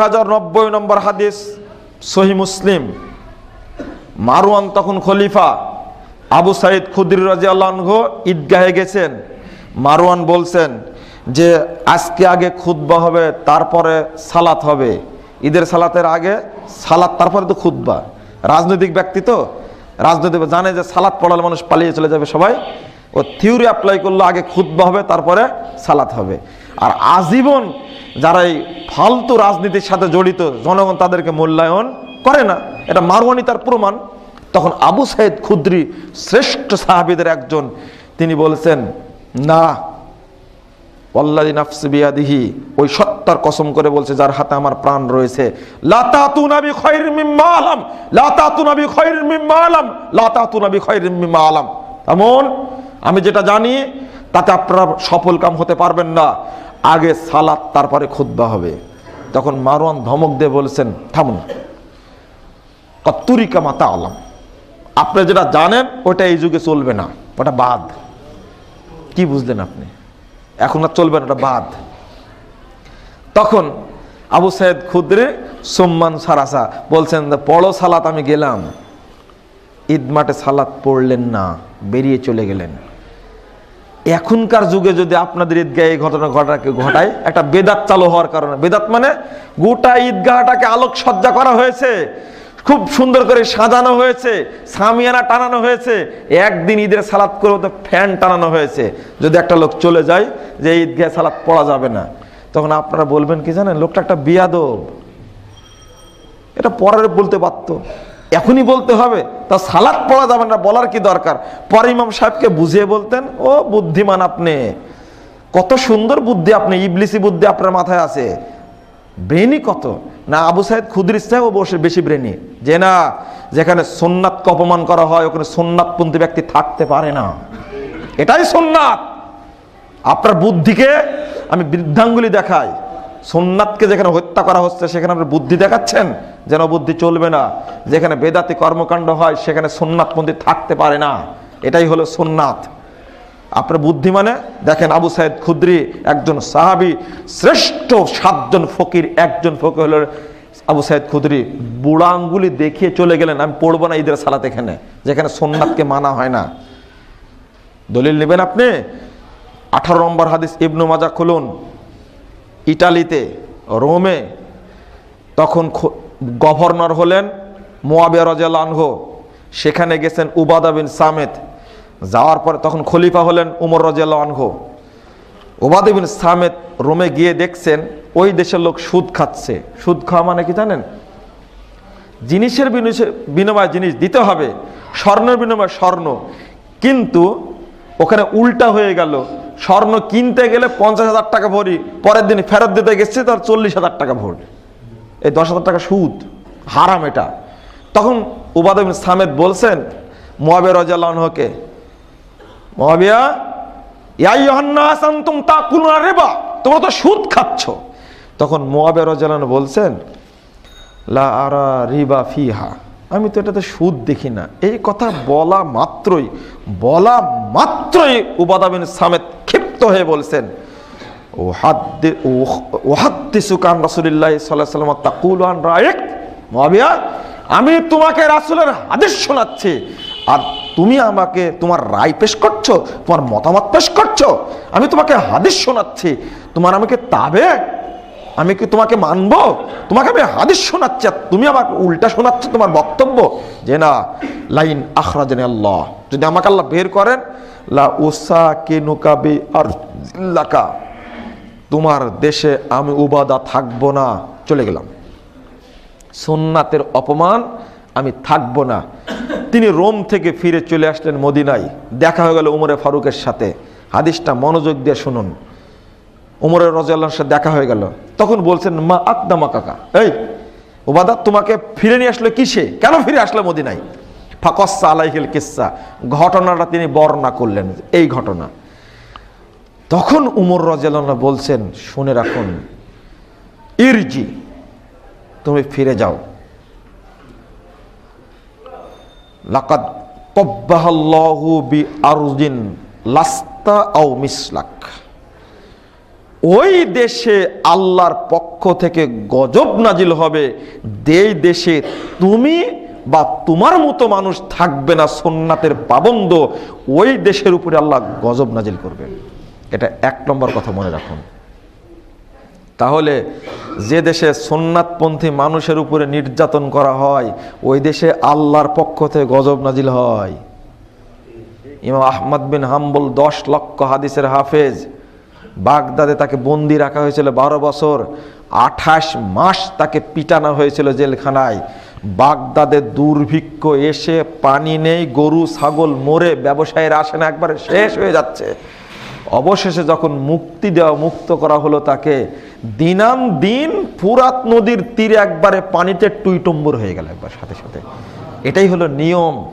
হাজার নব্বই নম্বর হাদিস, সহি মুসলিম। মারওয়ান তখন খলিফা আবু সাইদ খুদ্রি রাজি আল্লাহ ঈদগাহে গেছেন। মারওয়ান বলছেন যে, আজকে আগে খুতবা হবে, তারপরে সালাত হবে। ঈদের সালাতের আগে সালাত, তারপরে তো খুতবা। রাজনৈতিক ব্যক্তি তো, রাজনৈতিক জানে যে সালাত পড়ালে মানুষ পালিয়ে চলে যাবে সবাই। ও থিওরি অ্যাপ্লাই করল, আগে খুতবা হবে, তারপরে সালাত হবে। আর আজীবন যারা এই ফালতু রাজনীতির সাথে জড়িত, জনগণ তাদেরকে মূল্যায়ন করে না। এটা মারওয়ানি তার প্রমাণ। তখন আবু সাইদ খুদ্রি শ্রেষ্ঠ সাহাবিদের একজন, তিনি বলছেন, না ওয়াল্লাদি নাফসি বিয়াদিহি। ওই সত্তার কসম করে বলছে, যার হাতে আমার প্রাণ রয়েছে। লাতাতু নবী খৈর মিম্মা আলাম। লাতাতু নবী খৈর মিম্মা আলাম। লাতাতু নবী খৈর মিম্মা আলাম। এমন আমি যেটা জানি, তাতে আপনারা সফল কাম হতে পারবেন না। আগে সালাত, তারপরে খুতবা হবে। তখন মারওয়ান ধমক দিয়ে বলছেন, থামুন। কত্তুরিকা মাতা আলাম। আপনি যেটা জানেন, ওটা এই যুগে চলবে না। ওটা বাদ। কি বুঝলেন আপনি? এখন আর চলবে না, ওটা বাদ। তখন আবু সাইদ খুদ্রে সোম্মান সারাসা বলছেন পড়ো সালাত, আমি গেলাম। ঈদ মাঠে সালাত পড়লেন না, বেরিয়ে চলে গেলেন। এখনকার যুগে যদি আপনাদের ঈদগাহ এই ঘটনা ঘটাকে ঘটায়, একটা বেদাত চালু হওয়ার কারণে। বেদাত মানে গোটা ঈদগাহটাকে আলোকসজ্জা করা হয়েছে, খুব সুন্দর করে সাজানো হয়েছে, সামিয়ানা টানানো হয়েছে, একদিন ঈদের সালাত করে ফ্যান টানানো হয়েছে। যদি একটা লোক চলে যায়, যে ঈদগাহ সালাত পড়া যাবে না, তখন আপনারা বলবেন কি জানেন, লোকটা একটা বিয়াদব। এটা পরের বলতে পারত এখনই বলতে হবে, তা সালাদ পড়া যাবে না, বলার কি দরকার? পরে ইমাম সাহেবকে বুঝিয়ে বলতেন, ও বুদ্ধিমান আপনি, কত সুন্দর বুদ্ধি আপনি, ইবলিসি বুদ্ধি আপনার মাথায় আছে। ব্রেনি কত? না, আবু সাহেদ খুদ্র সাহেব বসে বেশি ব্রেনি। যে না, যেখানে সোননাথকে অপমান করা হয়, ওখানে সোননাথপন্থী ব্যক্তি থাকতে পারে না। এটাই সোননাথ। আপনার বুদ্ধিকে আমি বৃদ্ধাঙ্গুলি দেখাই। সোমনাথকে যেখানে হত্যা করা হচ্ছে, সেখানে আপনি বুদ্ধি দেখাচ্ছেন? যেন বুদ্ধি চলবে না। যেখানে বেদাতি কর্মকাণ্ড হয়, সেখানে সোমনাথপন্থী থাকতে পারে না। এটাই হলো সোমনাথ আপনার বুদ্ধি মানে দেখেন আবু সাইদ খুদ্রি একজন সাহাবি, শ্রেষ্ঠ সাতজন ফকির, একজন ফকির হলো আবু সাইদ খুদ্রি। বুড়া আঙ্গুলি দেখিয়ে চলে গেলেন, আমি পড়ব না ঈদের সালাত এখানে। যেখানে সোমনাথকে মানা হয় না। দলিল নেবেন আপনি? আঠারো নম্বর হাদিস ইবনু মাজা খুলুন। ইটালিতে, রোমে, তখন গভর্নর হলেন মোয়াবিয়া রাজিয়াল আনহো। সেখানে গেছেন উবাদা বিন সামেত। যাওয়ার পরে তখন খলিফা হলেন উমর রাজিয়াল আনহো। উবাদ বিন সামেত রোমে গিয়ে দেখছেন ওই দেশের লোক সুদ খাচ্ছে। সুদ খাওয়া মানে কি জানেন? জিনিসের বিনিময়ে জিনিস দিতে হবে। স্বর্ণের বিনিময়ে স্বর্ণ। কিন্তু ওখানে উল্টা হয়ে গেল। স্বর্ণ কিনতে গেলে পঞ্চাশ হাজার টাকা ভরি, পরের দিন ফেরত দিতে গেছে, তার চল্লিশ হাজার টাকা ভরি। এই দশ হাজার টাকা সুদ, হারাম এটা। তখন উবাদ সামেদ বলছেন, মোয়াবিয়া রাজাকে মহাবিয়া ইয়াই ইয়োহান্নাস আনতুম তাকুলুনা রিবা, তোমরা তো সুদ খাচ্ছ। তখন মোয়াবিয়া রাজালান বলছেন, লা আরা রিবা ফিহা। আমি তো এটাতে সুদ দেখি না। এই কথা বলা মাত্রই বলা মাত্রই উবাদা বিন সামেদ ক্ষিপ্ত হয়ে বলছেন ওয়াসাল্লাম তাকুলু রায়ক মুয়াবিয়া আমি তোমাকে রাসূলের আদেশ শোনাচ্ছি। আর তুমি আমাকে তোমার রায় পেশ করছ, তোমার মতামত পেশ করছ। আমি তোমাকে হাদিস শোনাচ্ছি। তোমার আমাকে তাবে আমি কি তোমাকে মানবো? তোমাকে আমি হাদিস শোনাচ্ছি তুমি আমাকে উল্টা শোনাচ্ছ তোমার বক্তব্য? যে না, লাইন আখরাজেন আল্লাহ। যদি আমাকে আল্লাহ বের করেন, লা ওসা কে নুকাবি আর জিল্লাকা তোমার দেশে আমি উবাদা থাকব না। চলে গেলাম। সোননাথের অপমান, আমি থাকব না। তিনি রোম থেকে ফিরে চলে আসলেন মদিনায়। দেখা হয়ে গেল উমরে ফারুকের সাথে। হাদিসটা মনোযোগ দিয়ে শুনুন। উমরের রাজিয়াল্লাহর সাথে দেখা হয়ে গেল। তখন বলছেন, মা আকদামা কাকা। এই, ওবাদা, তোমাকে ফিরে নিয়ে আসলো কিসে? কেন ফিরে আসলো মদিনায়? ফাকসা আলাইহিল কিসা ঘটনাটা তিনি বর্ণনা করলেন, এই ঘটনা। তখন উমর রাজিয়াল্লাহ বলছেন, শুনে রাখুন, ইরজি, তুমি ফিরে যাও। লাকাদ কব্বাহাল্লাহু বি লাস্তা আও মিসলাক। ওই দেশে আল্লাহর পক্ষ থেকে গজব নাজিল হবে। যেই দেশে তুমি বা তোমার মতো মানুষ থাকবে না সোননাথের পাবন্দ, ওই দেশের উপরে আল্লাহ গজব নাজিল করবে। এটা এক নম্বর কথা মনে রাখুন। তাহলে যে দেশে সোননাথপন্থী মানুষের উপরে নির্যাতন করা হয়, ওই দেশে আল্লাহর পক্ষ থেকে গজব নাজিল হয়। ইমাম আহমদ বিন হাম্বল দশ লক্ষ হাদিসের হাফেজ বাগদাদে তাকে বন্দি রাখা হয়েছিল বারো বছর, আঠাশ মাস তাকে পিটানো হয়েছিল জেলখানায়। বাগদাদে দুর্ভিক্ষ এসে পানি নেই, গরু, ছাগল মরে, ব্যবসায়ীরা আসে না একবারে শেষ হয়ে যাচ্ছে। অবশেষে যখন মুক্তি দেওয়া, মুক্ত করা হলো তাকে, দিনাম দিন ফুরাত নদীর তীরে একবারে পানিতে টুইটম্বর হয়ে গেল একবার সাথে সাথে। এটাই হলো নিয়ম।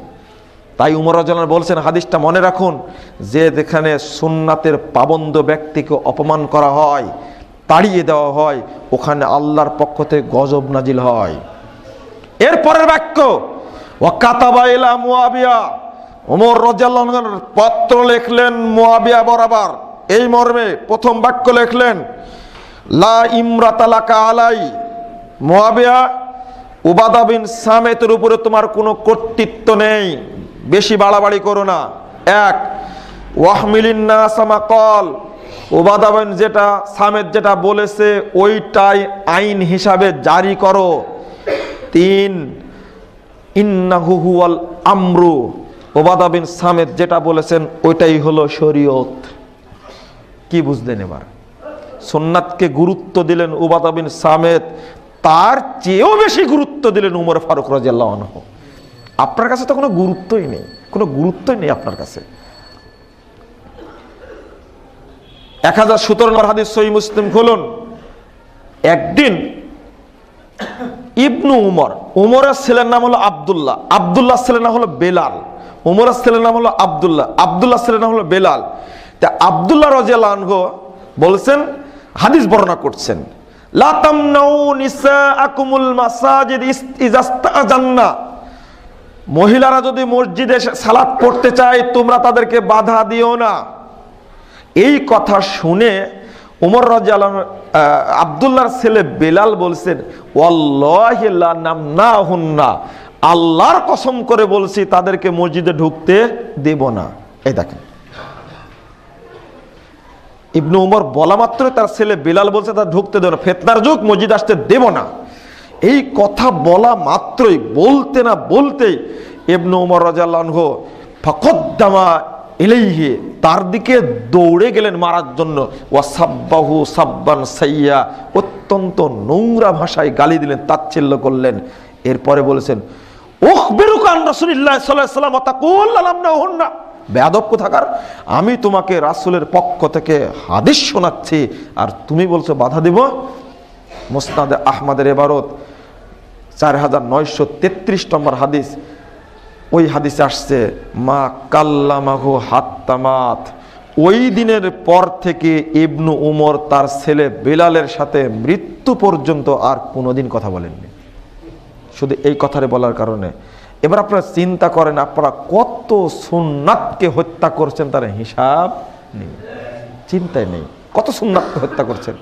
তাই উমর রাজন বলছেন, হাদিসটা মনে রাখুন, যে যেখানে সুন্নাতের পাবন্দ ব্যক্তিকে অপমান করা হয়, তাড়িয়ে দেওয়া হয়, ওখানে আল্লাহর পক্ষ থেকে গজব নাজিল হয়। এর পরের বাক্য ওয়াকাতাবাইলা মুয়াবিয়া ওমর রাদিয়াল্লাহু পত্র লিখলেন মুয়াবিয়া বরাবর। এই মর্মে প্রথম বাক্য লিখলেন, লা ইমরাতালাকা আলাই। মুয়াবিয়া উবাদা বিন সামেতের উপরে তোমার কোনো কর্তৃত্ব নেই। বেশি বাড়াবাড়ি করো না। এক ওয়াহমিলিন না সামা কল উবাদা যেটা, সামেদ যেটা বলেছে, ওইটাই আইন হিসাবে জারি করো। তিন, ইন্নাহু হুয়াল আমরু। ওবাদা বিন সামেদ যেটা বলেছেন, ওইটাই হলো শরীয়ত। কি বুঝলেন এবার? সোননাথকে গুরুত্ব দিলেন ওবাদাবিন সামেদ, তার চেয়েও বেশি গুরুত্ব দিলেন উমর ফারুক রাজিয়াল্লাহ আপনার কাছে তো কোনো গুরুত্বই নেই, কোনো গুরুত্বই নেই আপনার কাছে। এক হাজার সতেরো নম্বর হাদিস সই মুসলিম খুলুন। একদিন ইবনু উমর, উমরের ছেলের নাম হলো আবদুল্লাহ আবদুল্লাহ ছেলের নাম হলো বেলাল, উমরের ছেলের নাম হলো আবদুল্লাহ আবদুল্লাহ ছেলের নাম হলো বেলাল। তা আবদুল্লাহ রাজিয়াল আনহু বলছেন, হাদিস বর্ণনা করছেন, লা তামনাউ নিসাআকুমুল মাসাজিদ ইজাস্তাজান্না। মহিলারা যদি মসজিদে সালাত পড়তে চায়, তোমরা তাদেরকে বাধা দিও না। এই কথা শুনে উমর রাজিয়াল আবদুল্লাহর ছেলে বেলাল বলছেন নাম না আল্লাহর কসম করে বলছি, তাদেরকে মসজিদে ঢুকতে দেব না। এই দেখেন। ইবনু উমর বলা মাত্র তার ছেলে বেলাল বলছে তার ঢুকতে দেব না, ফেতনার যুগ, মসজিদ আসতে দেব না। এই কথা বলা মাত্রই, বলতে না বলতেই ইবনু উমর রাজাল্লাহ ফকদ্দামা এলেইহে তার দিকে দৌড়ে গেলেন মারার জন্য। ওয়াসাব্বাহু সাব্বান সাইয়া, অত্যন্ত নোংরা ভাষায় গালি দিলেন, তাচ্ছিল্য করলেন। এরপরে বলেছেন ওহ বেরুকান রসুলিল্লাহ সাল্লাম না বেয়াদব কোথাকার? আমি তোমাকে রাসুলের পক্ষ থেকে হাদিস শোনাচ্ছি, আর তুমি বলছো বাধা দিব? মুস্তাদে আহমদের এবারত চার হাজার নয়শো তেত্রিশ নম্বর হাদিস। ওই হাদিসে আসছে, মা কাল্লামাহু হাত্তামাত ওই দিনের পর থেকে ইবনু উমর তার ছেলে বেলালের সাথে মৃত্যু পর্যন্ত আর কোনোদিন কথা বলেননি। শুধু এই কথারে বলার কারণে। এবার আপনারা চিন্তা করেন, আপনারা কত সুন্নাতকে হত্যা করছেন তার হিসাব নেই। চিন্তায় নেই। কত সুন্নাতকে হত্যা করছেন?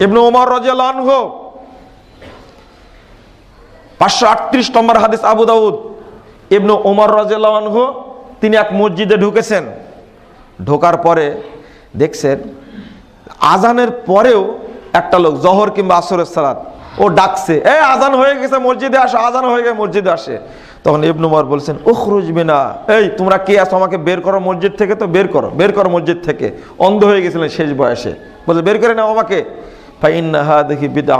ইবনু উমর রাজিয়াল্লাহু আনহু পাঁচশো আটত্রিশ নম্বর হাদিস আবু দাউদ। ইবনু ওমর রাজু তিনি এক মসজিদে ঢুকেছেন। ঢোকার পরে দেখছেন, আজানের পরেও একটা লোক জহর কিংবা আসরের সালাত, ও ডাকছে, এ, আজান হয়ে গেছে, মসজিদে আসে, আজান হয়ে গেছে, মসজিদে আসে। তখন ইবনু উমর বলছেন, উখরুজ বিনা। এই, তোমরা কে আছো আমাকে বের করো মসজিদ থেকে তো? বের করো বের করো মসজিদ থেকে। অন্ধ হয়ে গেছিলেন শেষ বয়সে। বলছে, বের করে নাও আমাকে। ফাইন্নাহা দেখি বিদা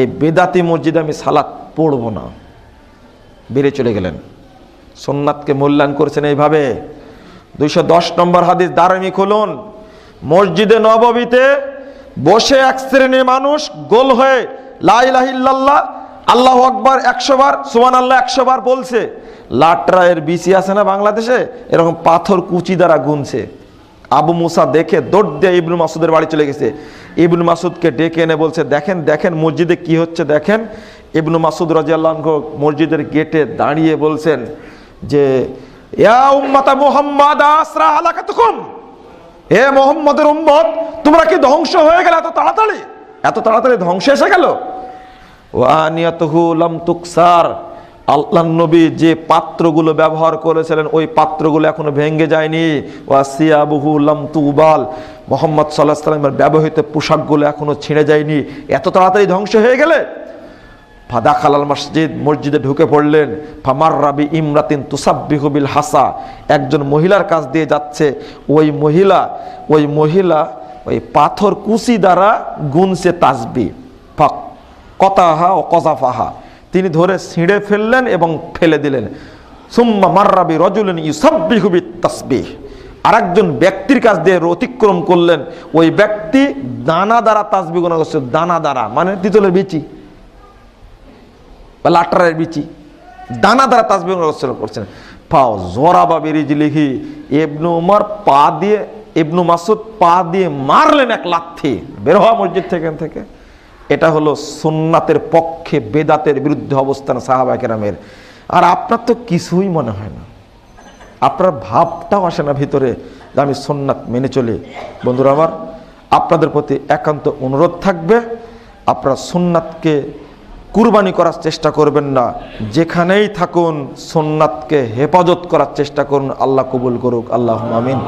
এই বেদাতি মসজিদে আমি সালাত পড়ব না। বেড়ে চলে গেলেন। সোননাথকে মূল্যায়ন করেছেন এইভাবে। দুইশো দশ নম্বর হাদিস, দারমি খুলুন। মসজিদে নববীতে বসে এক শ্রেণির মানুষ গোল হয়ে লাইলাহিল্লাহ আল্লাহ আকবার একশো বার সুমান আল্লাহ একশো বার বলছে। এর বিসি আছে না বাংলাদেশে? এরকম পাথর কুচি দ্বারা গুনছে। আবু মুসা দেখে দৌড় দিয়ে ইবনু মাসুদের বাড়ি চলে গেছে। ইবনু মাসুদকে ডেকে এনে বলছে, দেখেন দেখেন মসজিদে কি হচ্ছে, দেখেন। ইবনু মাসুদ রাজিয়াল্লাহ মসজিদের গেটে দাঁড়িয়ে বলছেন যে হে মোহাম্মদের উম্মত, তোমরা কি ধ্বংস হয়ে গেলে এত তাড়াতাড়ি? এত তাড়াতাড়ি ধ্বংস এসে গেল? ওয়ানিয়াতহু লাম তুকসার। আল্লাহ নবী যে পাত্রগুলো ব্যবহার করেছিলেন, ওই পাত্রগুলো এখনও ভেঙে যায়নি। ওয়াসিয়াবহু মোহাম্মদ সাল্লাহ সাল্লামের ব্যবহৃত পোশাকগুলো এখনও ছিঁড়ে যায়নি। এত তাড়াতাড়ি ধ্বংস হয়ে গেলে? ফাদা খালাল মসজিদ, মসজিদে ঢুকে পড়লেন। ফামার রাবি ইমরাতিন তুসাব্বিহুবিল হাসা একজন মহিলার কাছ দিয়ে যাচ্ছে। ওই মহিলা ওই মহিলা ওই পাথর কুচি দ্বারা গুনছে তাসবি। ফাক কতাহা ও কজাফাহা। তিনি ধরে ছিঁড়ে ফেললেন এবং ফেলে দিলেন। সুম্মা মার্রাবি রজুলেন ইউসাব্বিহুবি তাসবিহ আরেকজন ব্যক্তির কাছ দিয়ে অতিক্রম করলেন। ওই ব্যক্তি দানা দ্বারা তাসবি গোনা করছে, দানা দ্বারা। মানে তিতলের বিচি বা লাটারের বিচি। দানা দ্বারা তাসবি রচনা করছেন। পাও জোরা বা বেরিজ লিখি এবনু উমর পা দিয়ে, ইবনু মাসুদ পা দিয়ে মারলেন এক লাথি। বের হওয়া মসজিদ থেকে থেকে। এটা হলো সুন্নাতের পক্ষে বেদাতের বিরুদ্ধে অবস্থান সাহাবা কেরামের। আর আপনার তো কিছুই মনে হয় না। আপনার ভাবটাও আসে না ভিতরে যে আমি সোননাথ মেনে চলি। বন্ধুরা আমার, আপনাদের প্রতি একান্ত অনুরোধ থাকবে, আপনারা সোননাথকে কুরবানি করার চেষ্টা করবেন না। যেখানেই থাকুন সোননাথকে হেফাজত করার চেষ্টা করুন, আল্লাহ কবুল করুক। আল্লাহ আমিন।